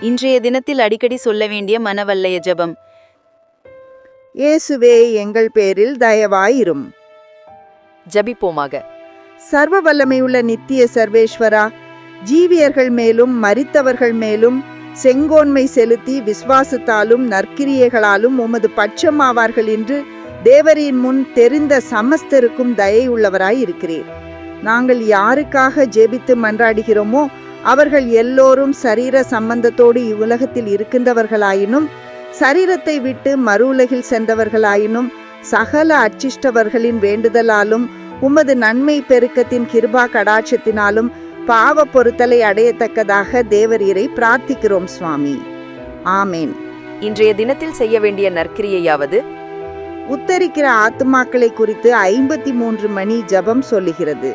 இன்றைய தினத்தில் அடிக்கடி சொல்ல வேண்டிய மனவல்லய ஜெபம். இயேசுவே எங்கள் பேரில் தயவாயிரும். ஜபிப்போமாக. சர்வ வல்லமையுள்ள நித்திய சர்வேஸ்வரா ஜீவியர்கள் மேலும் மரித்தவர்கள் மேலும் செங்கோன்மை செலுத்தி விசுவாசத்தாலும் நற்கிரியைகளாலும் உமது பட்சமாவார்கள் என்று தேவரின் முன் தெரிந்த சமஸ்தருக்கும் தயையுள்ளவராய் இருக்கிறீர். நாங்கள் யாருக்காக ஜெபித்து மன்றாடுகிறோமோ அவர்கள் எல்லோரும் சரீர சம்பந்தத்தோடு இவ்வுலகத்தில் இருக்கின்றவர்களாயினும் சரீரத்தை விட்டு மறு உலகில் சென்றவர்களாயினும் சகல அச்சிஷ்டவர்களின் வேண்டுதலாலும் உமது நன்மை பெருக்கத்தின் கிருபா கடாட்சத்தினாலும் பாவ பொருத்தலை அடையத்தக்கதாக தேவரீரை பிரார்த்திக்கிறோம் சுவாமி. ஆமேன். இன்றைய தினத்தில் செய்ய வேண்டிய நற்கிரியையாவது உத்தரிக்கிற ஆத்துமாக்களை குறித்து ஐம்பத்தி மூன்று மணி ஜபம் சொல்லுகிறது.